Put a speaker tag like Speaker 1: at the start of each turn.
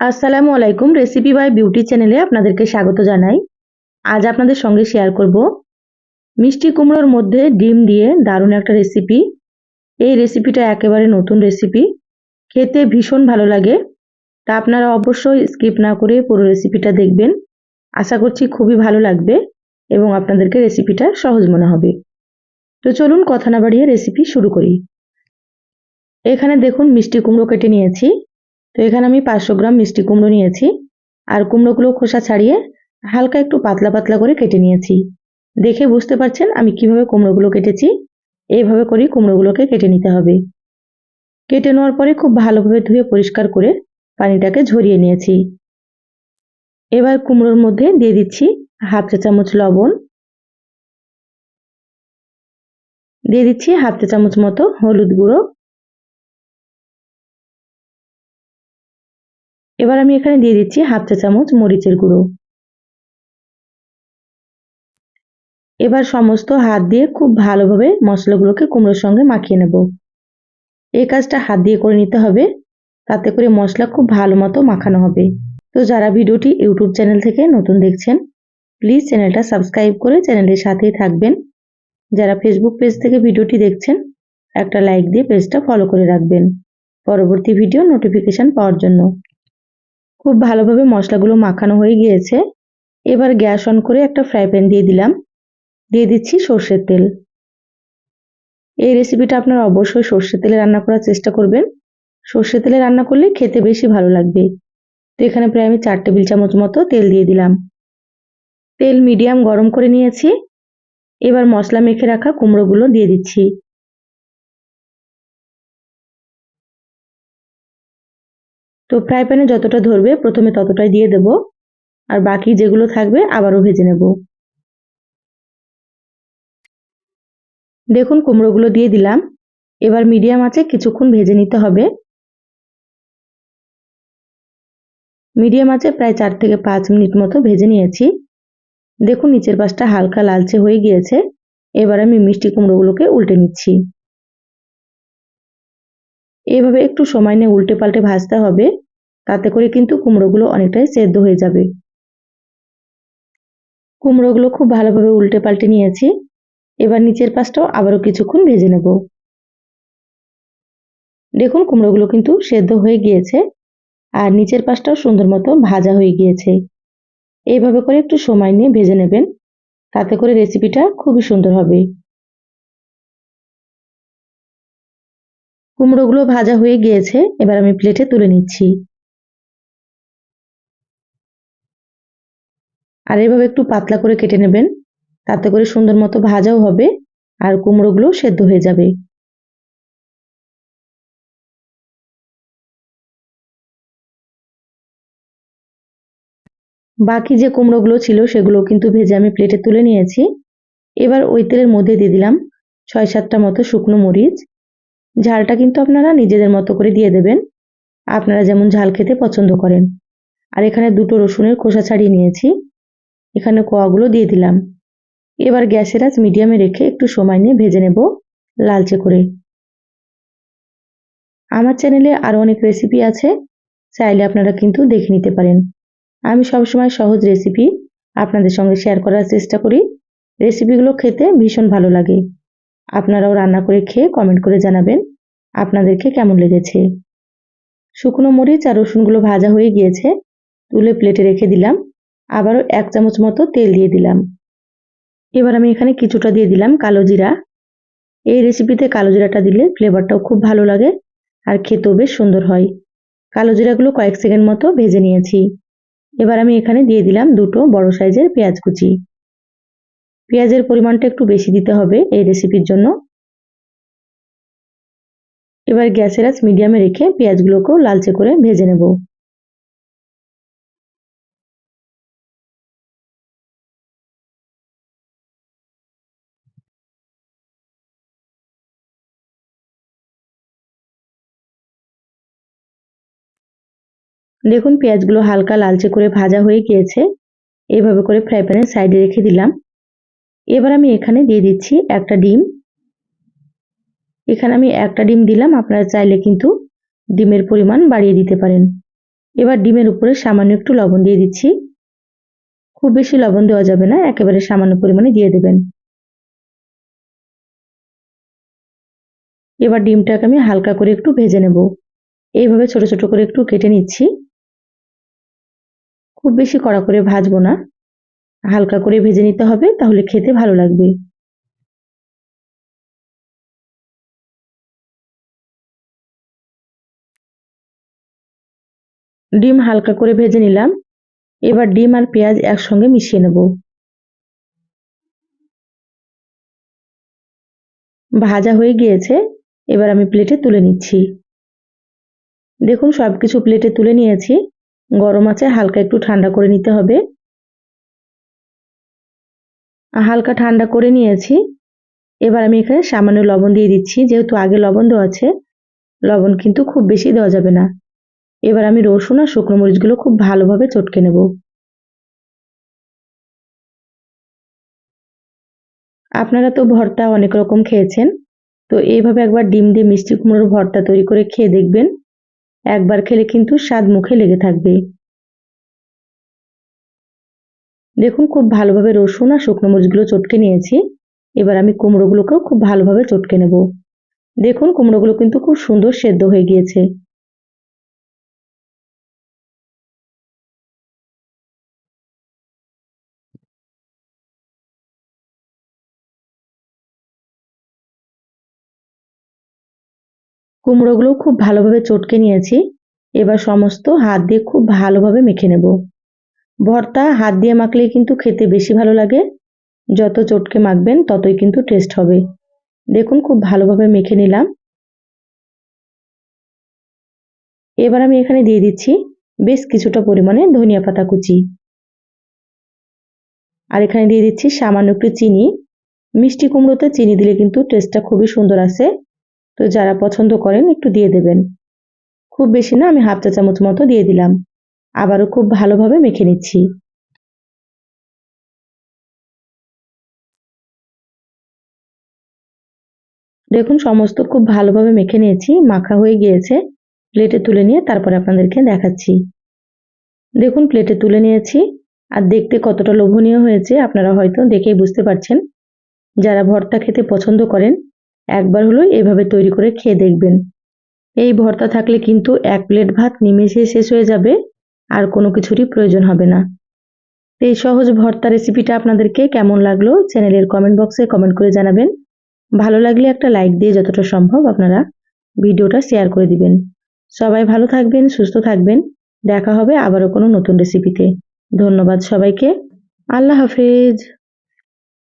Speaker 1: আসসালামু আলাইকুম recipe by beauty চ্যানেলে আপনাদেরকে স্বাগত জানাই। আজ আপনাদের সঙ্গে শেয়ার করব মিষ্টি কুমড়োর মধ্যে ডিম দিয়ে দারুণ একটা রেসিপি এই রেসিপিটা একেবারে নতুন রেসিপি খেতে ভীষণ ভালো লাগে। তা আপনারা অবশ্যই স্কিপ না করে পুরো রেসিপিটা দেখবেন। আশা করছি খুবই ভালো লাগবে এবং আপনাদেরকে রেসিপিটা সহজ মনে হবে। তো চলুন কথা না বাড়িয়ে রেসিপি শুরু করি। এখানে দেখুন মিষ্টি কুমড়ো কেটে নিয়েছি। তো এখানে আমি পাঁচশো গ্রাম মিষ্টি কুমড়ো নিয়েছি। আর কুমড়োগুলো খোসা ছাড়িয়ে হালকা একটু পাতলা পাতলা করে কেটে নিয়েছি। দেখে বুঝতে পারছেন আমি কীভাবে কুমড়োগুলো কেটেছি? এইভাবে করেই কুমড়োগুলোকে কেটে নিতে হবে। কেটে নেওয়ার পরে খুব ভালোভাবে ধুয়ে পরিষ্কার করে পানিটাকে ঝরিয়ে নিয়েছি। এবার কুমড়োর মধ্যে দিয়ে দিচ্ছি হাফ চা চামচ লবণ। দিয়ে দিচ্ছি হাফ চা চামচ মতো হলুদ গুঁড়ো। এবার আমি এখানে দিয়ে দিচ্ছি হাফ চা চামচ মরিচের গুঁড়ো। এবার সমস্ত হাত দিয়ে খুব ভালোভাবে মশলাগুলোকে কুমড়োর সঙ্গে মাখিয়ে নেব। এই কাজটা হাত দিয়ে করে নিতে হবে, তাতে করে মশলা খুব ভালো মতো মাখানো হবে। তো যারা ভিডিওটি ইউটিউব চ্যানেল থেকে নতুন দেখছেন, প্লিজ চ্যানেলটা সাবস্ক্রাইব করে চ্যানেলের সাথেই থাকবেন। যারা ফেসবুক পেজ থেকে ভিডিওটি দেখছেন, একটা লাইক দিয়ে পেজটা ফলো করে রাখবেন। পরবর্তী ভিডিও নোটিফিকেশান পাওয়ার জন্য। খুব ভালোভাবে মশলাগুলো মাখানো হয়ে গিয়েছে। এবার গ্যাস অন করে একটা ফ্রাই প্যান দিয়ে দিলাম। দিয়ে দিচ্ছি সর্ষের তেল। এই রেসিপিটা আপনারা অবশ্যই সর্ষের তেলে রান্না করার চেষ্টা করবেন। সর্ষের তেলে রান্না করলে খেতে বেশি ভালো লাগবে। তো এখানে প্রায় আমি চার টেবিল চামচ মতো তেল দিয়ে দিলাম। তেল মিডিয়াম গরম করে নিয়েছি। এবার মশলা মেখে রাখা কুমড়োগুলো দিয়ে দিচ্ছি। তো ফ্রাই প্যানে যতটা ধরবে প্রথমে ততটাই দিয়ে দেব। আর বাকি যেগুলো থাকবে আবারও ভেজে নেব। দেখুন কুমড়োগুলো দিয়ে দিলাম। এবার মিডিয়াম আছে কিছুক্ষণ ভেজে নিতে হবে। মিডিয়াম আছে প্রায় চার থেকে পাঁচ মিনিট মতো ভেজে নিয়েছি। দেখুন নিচের পাশটা হালকা লালচে হয়ে গিয়েছে। এবার আমি মিষ্টি কুমড়োগুলোকে উল্টে নিচ্ছি। এভাবে একটু সময় নিয়ে উল্টে পাল্টে ভাজতে হবে। তাতে করে কিন্তু কুমড়োগুলো অনেকটাই সেদ্ধ হয়ে যাবে। কুমড়োগুলো খুব ভালোভাবে উল্টে পাল্টে নিয়েছি। এবার নিচের পাশটাও আবারও কিছুক্ষণ ভেজে নেব। দেখুন কুমড়োগুলো কিন্তু সেদ্ধ হয়ে গিয়েছে আর নিচের পাশটাও সুন্দর মতো ভাজা হয়ে গিয়েছে। এইভাবে করে একটু সময় নিয়ে ভেজে নেবেন। তাতে করে রেসিপিটা খুবই সুন্দর হবে। কুমড়োগুলো ভাজা হয়ে গিয়েছে, এবার আমি প্লেটে তুলে নিচ্ছি। আর এভাবে একটু পাতলা করে কেটে নেবেন, তাতে করে সুন্দর মতো ভাজাও হবে আর কুমড়োগুলো সেদ্ধ হয়ে যাবে। বাকি যে কুমড়োগুলো ছিল সেগুলো কিন্তু ভেজে আমি প্লেটে তুলে নিয়েছি। এবার ওই তেলের মধ্যে দিয়ে দিলাম ছয় সাতটা মতো শুকনো মরিচ। ঝালটা কিন্তু আপনারা নিজেদের মতো করে দিয়ে দেবেন। আপনারা যেমন ঝাল খেতে পছন্দ করেন। আর এখানে দুটো রসুনের খোসা ছাড়িয়ে নিয়েছি। এখানে কোয়াগুলো দিয়ে দিলাম। এবার গ্যাসের আজ মিডিয়ামে রেখে একটু সময় নিয়ে ভেজে নেব লালচে করে। আমার চ্যানেলে আরও অনেক রেসিপি আছে, চাইলে আপনারা কিন্তু দেখে নিতে পারেন। আমি সবসময় সহজ রেসিপি আপনাদের সঙ্গে শেয়ার করার চেষ্টা করি। রেসিপিগুলো খেতে ভীষণ ভালো লাগে। আপনারাও রান্না করে খেয়ে কমেন্ট করে জানাবেন আপনাদেরকে কেমন লেগেছে। শুকনো মরিচ আর রসুনগুলো ভাজা হয়ে গিয়েছে, তুলে প্লেটে রেখে দিলাম, আবারও এক চামচ মতো তেল দিয়ে দিলাম। এবার আমি এখানে কিছুটা দিয়ে দিলাম কালো জিরা। এই রেসিপিতে কালো জিরাটা দিলে ফ্লেভারটাও খুব ভালো লাগে আর খেতেও বেশ সুন্দর হয়। কালো জিরাগুলো কয়েক সেকেন্ড মতো ভেজে নিয়েছি। এবার আমি এখানে দিয়ে দিলাম দুটো বড় সাইজের পেঁয়াজ কুচি। পেঁয়াজের পরিমাণটা একটু বেশি দিতে হবে এই রেসিপির জন্য। এবার গ্যাসের আঁচ মিডিয়ামে রেখে পেঁয়াজগুলোকেও লালচে করে ভেজে নেব। দেখুন, পেঁয়াজগুলো হালকা লালচে করে ভাজা হয়ে গিয়েছে। এইভাবে করে ফ্রাই প্যানের সাইডে রেখে দিলাম। এবার আমি এখানে দিয়ে দিচ্ছি একটা ডিম। এখানে আমি একটা ডিম দিলাম, আপনারা চাইলে কিন্তু ডিমের পরিমাণ বাড়িয়ে দিতে পারেন। এবার ডিমের উপরে সামান্য একটু লবণ দিয়ে দিচ্ছি। খুব বেশি লবণ দেওয়া যাবে না, একেবারে সামান্য পরিমাণে দিয়ে দেবেন। এবার ডিমটাকে আমি হালকা করে একটু ভেজে নেব। এইভাবে ছোট ছোট করে একটু কেটে নিচ্ছি। খুব বেশি কড়া করে ভাজবো না। হালকা করে ভেজে নিতে হবে, তাহলে খেতে ভালো লাগবে। ডিম হালকা করে ভেজে নিলাম। এবার ডিম আর পেঁয়াজ একসঙ্গে মিশিয়ে নেব। ভাজা হয়ে গিয়েছে, এবার আমি প্লেটে তুলে নিচ্ছি। দেখুন সব কিছু প্লেটে তুলে নিয়েছি। গরম আছে, হালকা একটু ঠান্ডা করে নিতে হবে। হালকা ঠান্ডা করে নিয়েছি। এবার আমি এখানে সামান্য লবণ দিয়ে দিচ্ছি, যেহেতু আগে লবণ দেওয়া আছে। লবণ কিন্তু খুব বেশি দেওয়া যাবে না। এবার আমি রসুন আর শুকনো মরিচগুলো খুব ভালোভাবে চটকে নেব। আপনারা তো ভর্তা অনেক রকম খেয়েছেন, তো এইভাবে একবার ডিম দিয়ে মিষ্টি কুমড়োর ভর্তা তৈরি করে খেয়ে দেখবেন। একবার খেলে কিন্তু স্বাদ মুখে লেগে থাকবে। দেখুন, খুব ভালোভাবে রসুন আর শুকনো মরিচগুলো চটকে নিয়েছি। এবার আমি কুমড়োগুলোকেও খুব ভালোভাবে চটকে নেব। দেখুন, কুমড়োগুলো কিন্তু খুব সুন্দর সেদ্ধ হয়ে গিয়েছে। কুমড়োগুলো খুব ভালোভাবে চটকে নিয়েছি। এবার সমস্ত হাত দিয়ে খুব ভালোভাবে মেখে নেব। ভর্তা, হাত দিয়ে মাখলে কিন্তু খেতে বেশি ভালো লাগে। যত চটকে মাখবেন, ততই কিন্তু টেস্ট হবে। দেখুন, খুব ভালোভাবে মেখে নিলাম। এবার আমি এখানে দিয়ে দিচ্ছি বেশ কিছুটা পরিমাণে ধনিয়া পাতা কুচি। আর এখানে দিয়ে দিচ্ছি সামান্য একটু চিনি। মিষ্টি কুমড়োতে চিনি দিলে কিন্তু টেস্টটা খুবই সুন্দর আসে। তো যারা পছন্দ করেন, একটু দিয়ে দেবেন। খুব বেশি না, আমি হাফ চা চামচ মতো দিয়ে দিলাম। আবারও খুব ভালোভাবে মেখে নিচ্ছি। দেখুন, সমস্ত খুব ভালোভাবে মেখে নিয়েছি, মাখা হয়ে গিয়েছে। প্লেটে তুলে নিয়ে তারপরে আপনাদেরকে দেখাচ্ছি। দেখুন, প্লেটে তুলে নিয়েছি। আর দেখতে কতটা লোভনীয় হয়েছে, আপনারা হয়তো দেখেই বুঝতে পারছেন। যারা ভর্তা খেতে পছন্দ করেন, একবার হলো এভাবে তৈরি করে খেয়ে দেখবেন। এই ভর্তা থাকলে কিন্তু এক প্লেট ভাত নিমেষে শেষ হয়ে যাবে। আর কোনো কিছুরই প্রয়োজন হবে না। এই সহজ ভর্তা রেসিপিটা আপনাদেরকে কেমন লাগল চ্যানেলের কমেন্ট বক্সে কমেন্ট করে জানাবেন। ভালো লাগলে একটা লাইক দিয়ে যতটা সম্ভব আপনারা ভিডিওটা শেয়ার করে দিবেন। সবাই ভালো থাকবেন, সুস্থ থাকবেন। দেখা হবে আবারও কোনো নতুন রেসিপিতে ধন্যবাদ সবাইকে। আল্লাহ হাফেজ।